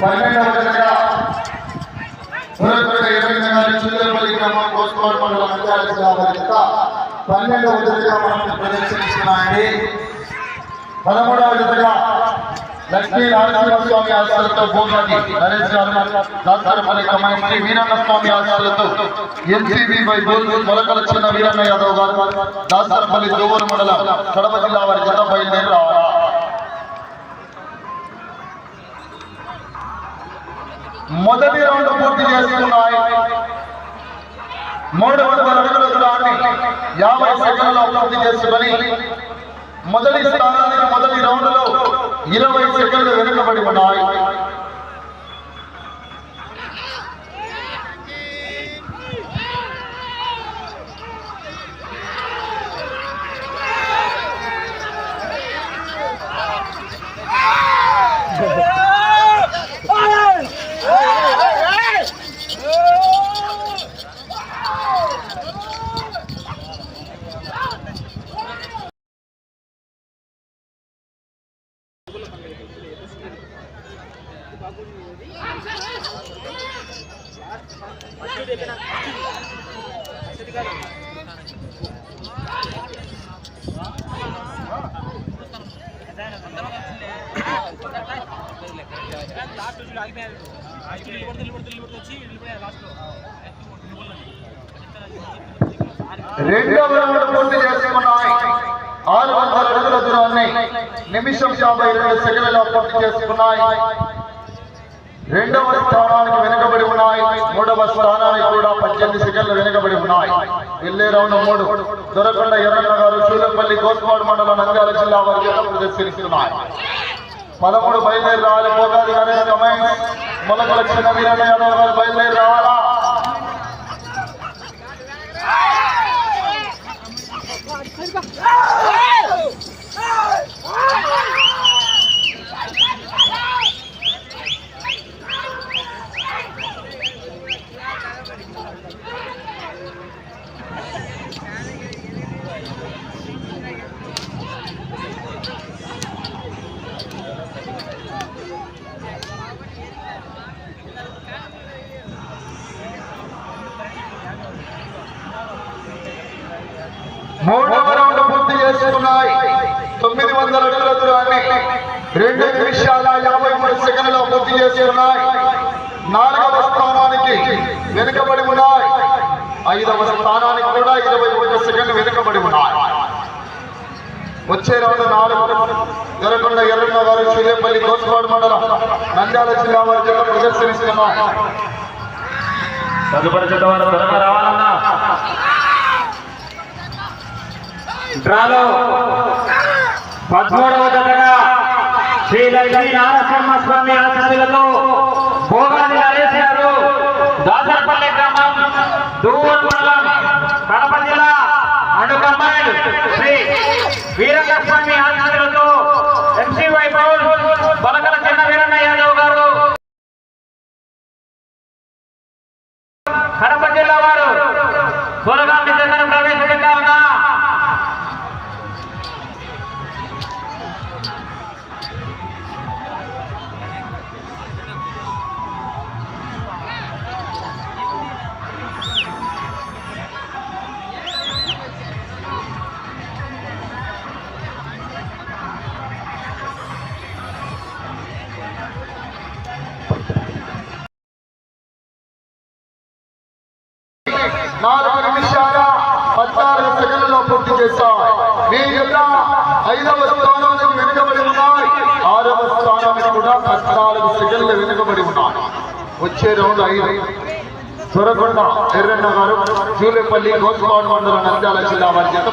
పన్నెండవ జనగా పురపేట ఇరవై నాలుగు చిల్లపల్లి గ్రామం కోసుకోవడం మండలం నంద్యాల జిల్లా వారి యొక్క పన్నెండవ విధంగా మనం ప్రదర్శనిస్తున్నామండి పదమూడవ విధంగా లక్ష్మీ నరసింహస్వామి ఆశయాలతో భూమాటి నరేష్ గారు దాసరపల్లి కమాయి వీరన్న స్వామి ఆశయాలతో ఎంసీబీ బై బోల్ మొలకల చిన్న వీరన్న యాదవ్ గారు దాసరపల్లి దోవూరు మండలం కడప జిల్లా వారి జత బయలుదేరి రావాలి మొదటి రౌండ్ పూర్తి చేసుకున్నాయి. మూడు వందల యాభై సెకండ్లలో పూర్తి చేసుకుని మొదటి స్థానానికి మొదటి రౌండ్లో ఇరవై సెకండ్లు వెనుకబడి ఉన్నాయి. రెండవ రౌండ్ పూర్తి చేసుకున్నాయి ఆరు వందల అడుగుల దూరాన్ని నిమిషం యాభై రెండు సెకండ్లలో పూర్తి చేసుకున్నాయి రెండవ స్థానానికి వెనుకబడి ఉన్నాయి. మూడవ స్థానానికి కూడా పద్దెనిమిది సెకండ్లు వెనుకబడి ఉన్నాయి. వెళ్ళే రౌండ్ మూడు. దొరకొండ ఎర్రన్న గారు చూలపల్లి గోస్పాడు మండలం నంద్యాల జిల్లా వారి జత ప్రదర్శిస్తున్నాయి. పదమూడు బయలుదేరి రావాలి. పోగాది గణేష్ కమాండ్ మొలకల చిన్న వీరన్న యాదవ్ గారు బయలుదేరి రావాలి. మూడవ రౌండ్ పూర్తి చేసుకున్నాయి. తొమ్మిది వందల అడుగుల దూరాన్ని రెండు నిమిషాల యాభై మూడు సెకండ్లలో పూర్తి చేసుకున్నాయి నాలుగవ స్థానానికి వెనుకబడి ఉన్నాయి. ఐదవ స్థానానికి కూడా ఇరవై ఒక్క సెకండ్లు వెనుకబడి ఉన్నాయి. వచ్చే రౌండ్ నాలుగు. దొరకొండ ఎర్రన్న గారు సూర్యపల్లి కోసుపాడు మండలం నంద్యాల జిల్లా వారి జిల్లా ప్రదర్శనిస్తున్నాం. తదుపరి జత వారు త్వరగా డ్రాలో పదమూడవ జతగా శ్రీ లక్ష్మీ నారసింహ స్వామి ఆశీస్సులతో భోగాది నరేష్ గారు దాసరపల్లి గ్రామం దూవర్ మండలం కడప జిల్లా అటు కమాండ్ శ్రీ వీరలక్ష్మి ఆశీస్సులతో ఎంసీ వైభవ్ బలకల చిన్న వీరన్న యాదవ్ గారు కడప జిల్లా వారు సోలగామి నాలుగు నిమిషాల పద్నాలుగు సెకండ్లో పూర్తి చేశాం మీ యొక్క ఐదవ స్థానానికి వెనుకబడి ఉన్నాయి. ఆరవ స్థానానికి కూడా పద్నాలుగు సెకండ్లు వెనుకబడి ఉన్నాయి. వచ్చే రౌండ్ ఐదు. సొరకొండ ఎర్రన్న గారు జూలేపల్లి గోస్పాడు మండలం నంద్యాల జిల్లా వారి చేత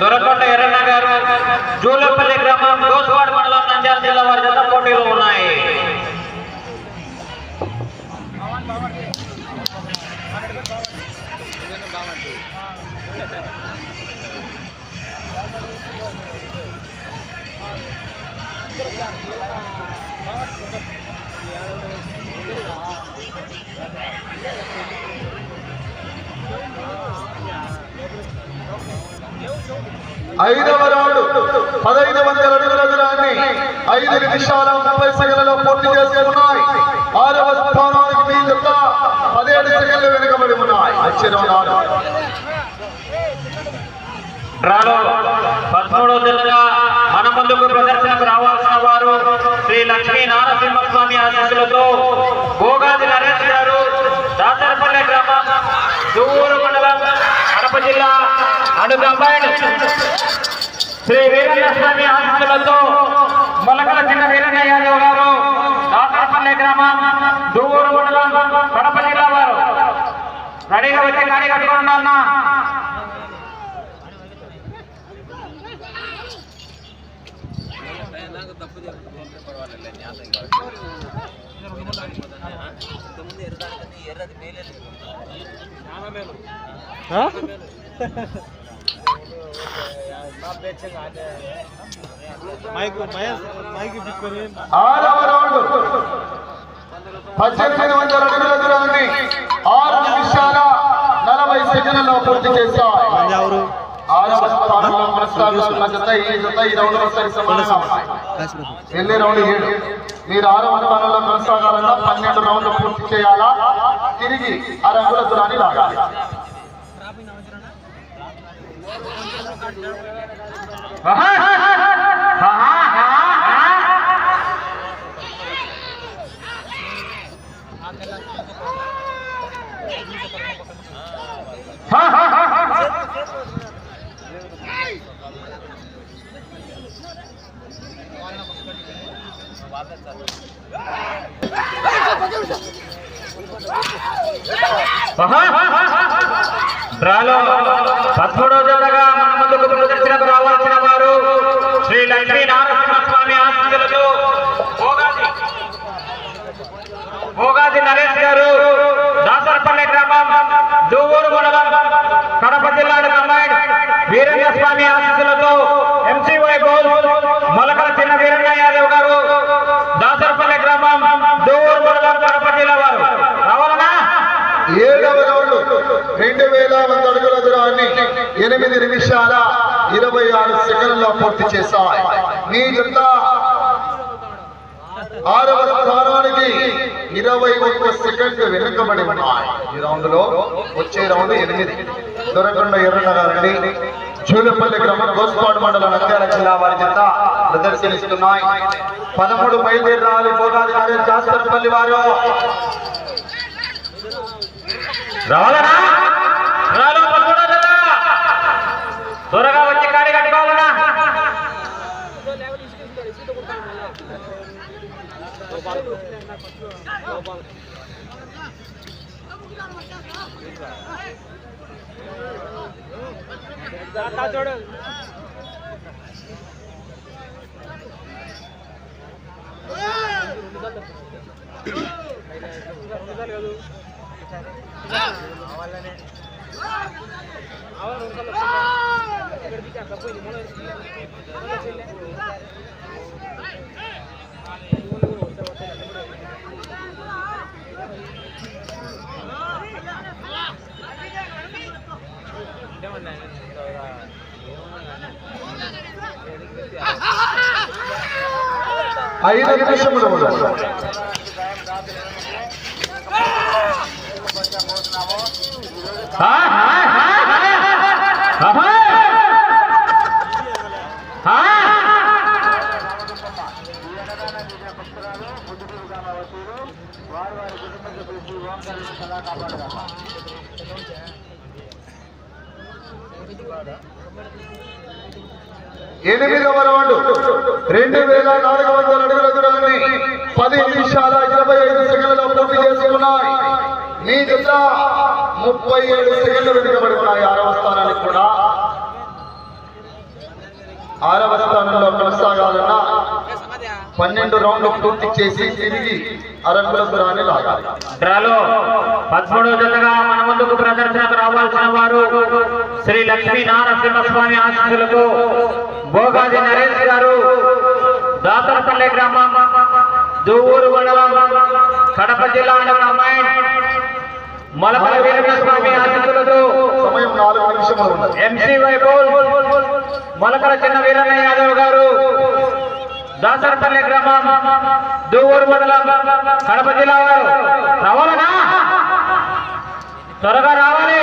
దొరకొండ ఎర్రన్న గారు జూలపల్లి గ్రామం దోసవాడ మండలం నంద్యాల జిల్లా వారి జత పోటీలు ఉన్నాయి. ఐదవ రౌండ్ పదహైదు వందల అడుగుల దూరాన్ని ఐదు నిమిషాల ముప్పై సెకండ్లలో పూర్తి చేసుకున్నాయి ఆరవ స్థానానికి మీ జత పదిహేడు సెకండ్లు వెనుకబడి ఉన్నాయి. వచ్చే డ్రాలో పదమూడవ జతగా మన ముందుకు ప్రదర్శనకు రావాల్సిన వారు శ్రీ లక్ష్మీ నారసింహస్వామి ఆశీస్సులతో భోగాది నరేష్ గారు దాసరపల్లె గ్రామం దూరు మండలం కడప జిల్లా అడు కంబైన్ శ్రీ వీరస్వామి ఆశీస్సులతో మొలకల చిన్న వీరయ్య యాదవ్ గారు దాసరపల్లె గ్రామం దూరు మండలం కడప జిల్లా వారు. రెడీగా వచ్చి గాడి కట్టుకున్నా మహేష్ మైక్ ఇప్పించుకొని ఆరవ రౌండ్ పద్దెనిమిది వందల అడుగుల దూరాన్ని ఆరు నిమిషాల నలభై సెకండ్లలో పూర్తి చేశాయి ఎవరు ఆరవ స్థానంలో కొనసాగుతున్న జత ఈ జత ఈ రౌండ్ ఏడు. మీరు ఆరవ స్థానంలో కొనసాగాలన్నా పన్నెండు రౌండ్లు పూర్తి చేయాలా? తిరిగి ఆ రంగుల దూరాన్ని లాగాలి డ్రాలో పదమూడవ జతగా మన ముందుకు ప్రదర్శనకు రెండు వేల వంద అడుగుల దూరాన్ని ఎనిమిది నిమిషాల ఇరవై ఆరు సెకండ్లో పూర్తి చేశాయి. మీ జత ఆరవ స్థానానికి ఇరవై ఒక్క సెకండ్ వెనుకబడి ఉన్నాయి. ఈ రౌండ్లో వచ్చే రౌండ్ ఎనిమిది. దొరకొండ ఎర్రనగారండి జూలపల్లి గ్రామం గోస్పాడు మండలం నంద్యాల జిల్లా వారి జత ప్రదర్శనిస్తున్నాయి. పదమూడు బయలుదేరాలి రావాలి పోగాది వారు. రావాలనా రాలో పదమూడో జత త్వరగా వచ్చి కాడి కట్టుకోవాలనా ఐదు నిమిషములు ఉన్నది. ఆ, ఆ, ఆ, ఆ, ఎనిమిదవ రౌండ్. రెండు వేల నాలుగు వందల అడుగుల దూరాన్ని పది నిమిషాల ఇరవై ఐదు సెకండ్లలో పూర్తి చేసుకున్నాయి. మీ జత ముప్పై ఏడు సెకండ్లు వెనుకబడుతున్నాయి. ఆరవ స్థానానికి కూడా. ఆరవ స్థానంలో కొనసాగాలన్నా పన్నెండు రౌండ్లు పూర్తి చేసి తిరిగి అరంగుల దూరాన్ని లాగాలి. డ్రాలో పదమూడవ జతగా మన ముందుకు ప్రదర్శనకు రావాల్సిన వారు శ్రీ లక్ష్మీ నారసింహస్వామి ఆశీస్సులతో భోగాది నరేష్ గారు దాతరపల్లి గ్రామం దువ్వూరు మండలం కడప జిల్లా అమ్మాయి మలపల వీరస్వామి ఉన్నది. ఎంసీ వైభవ్ మొలకల చిన్న వీరన్న యాదవ్ గారు దాసరపల్లి గ్రామం దూవూరు మండలం కడప జిల్లా వారు. రావాలనా? త్వరగా రావాలి.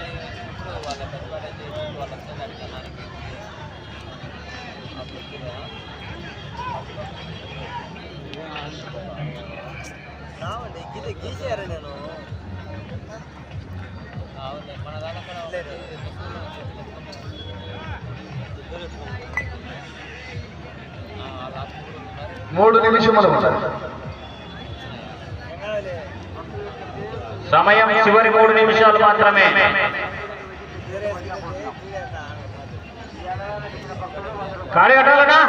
మూడు నిమిషములు సమయం చివరి మూడు నిమిషాలు మాత్రమే. కాడి కట్టాలనా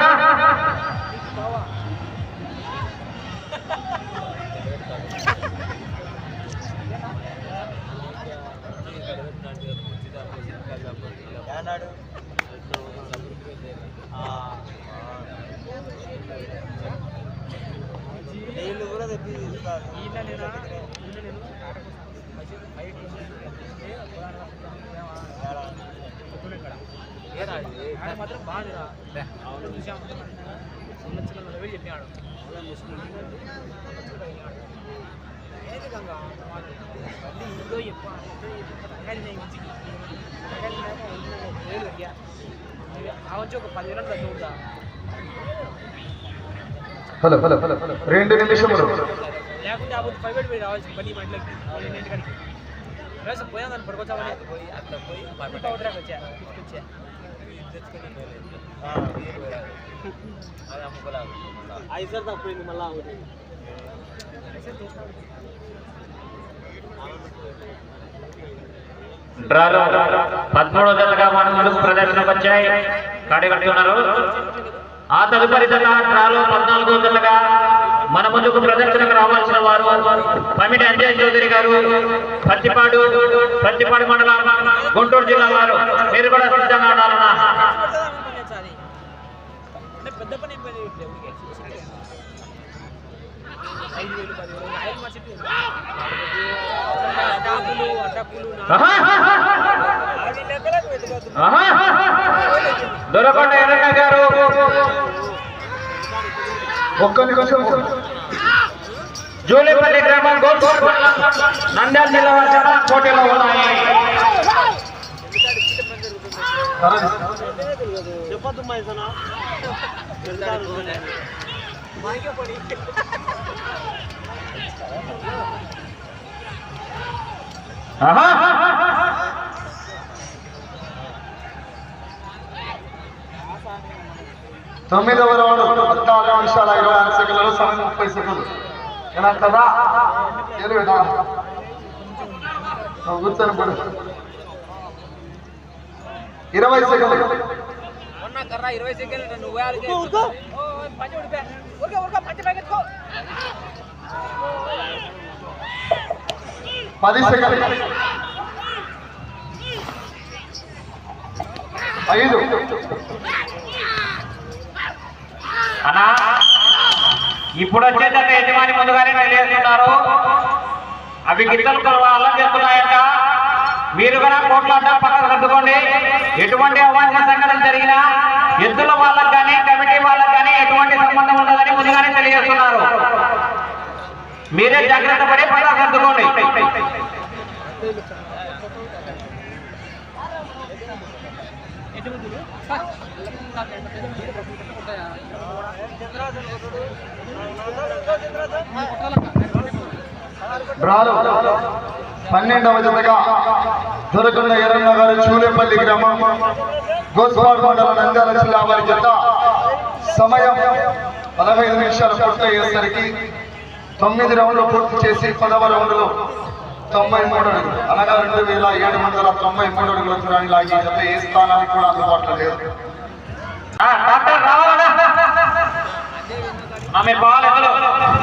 తీస్తారు మాత్రం బాగుందిరా చూసాం చిన్న చిన్న నలభై చెప్పాడు గంగా? మళ్ళీ ఇంట్లో చెప్పా ఆ వచ్చి ఒక పదివేల తగ్గుతా హలో హలో రెండు నిమిషములు. ఐసర్ తప్పింది మళ్ళా డ్రాలో పదమూడవ జతగా మన ముందుకు ప్రదర్శనకు వచ్చాయి. కాడి కట్టున్నారు ఆ తదుపరి డ్రాలో పద్నాలుగో జతగా మన ముందుకు ప్రదర్శనకు రావాల్సిన వారు పమిటి అంజయ్ చౌదరి గారు పత్తిపాడు పత్తిపాడు మండలం గుంటూరు జిల్లా వారు మీరు కూడా సిద్ధంగా ఉండాలన్నా అడ్డాకులు అడ్డకులు దొరకొండ ఎర్రన్న గారు. ఒక్క నిమిషం జూలిపల్లి గ్రామం గోల్కోట్ మండలం నంద్యాల జిల్లా వారి జత పోటీలో ఉన్నాయి. చెప్పొద్దు మైసనా ఆహా! తొమ్మిదవ రౌండ్ పద్నాలుగు నిమిషాల ఇరవై ఆరు సెకండ్లు సమయం ముప్పై సెకండ్లు ఎలా కదా ఎలుగుదా కూర్చొని పడు ఇరవై సెకండ్లు మొన్న కర్ర ఇరవై సెకండ్లు నువ్వు వేయాలి పంచ ఉడిపా ఊరికే ఊరికే పంచ ప్యాకెత్తుకో పది సెకండ్లు ఐదు అన్నా ఇప్పుడు వచ్చేటట్టు యజమాని ముందుగానే తెలియజేస్తున్నారు అవి గిట్టలు కొలవ అల్లం చేస్తున్నాయంట. మీరు కూడా కోట్లాట పక్కన సర్దుకోండి ఎటువంటి అవాంఛ సంఘటన జరిగినా ఎద్దుల వాళ్ళకి కానీ కమిటీ వాళ్ళకి కానీ ఎటువంటి సంబంధం ఉండదని ముందుగానే తెలియజేస్తున్నారు. మీరే జాగ్రత్త పడి పక్కన సర్దుకోండి డ్రాలు పన్నెండవ జతగా దొరకన్న ఎర్రన్న గారు చూలేపల్లి గ్రామం గోస్వాడ్ మండలం నంద్యాల జిల్లా వారి జత సమయం పదహైదు నిమిషాలు పూర్తయ్యేసరికి తొమ్మిది రౌండ్లు పూర్తి చేసి పదవ రౌండ్లు తొంభై మూడు అడుగులు అనగా రెండు వేల ఏడు వందల తొంభై మూడు అడుగుల దూరాన్ని లాగి ఏ స్థానానికి కూడా అందుబాటులో లేదు. ఆ, డాక్టర్ రావాలనా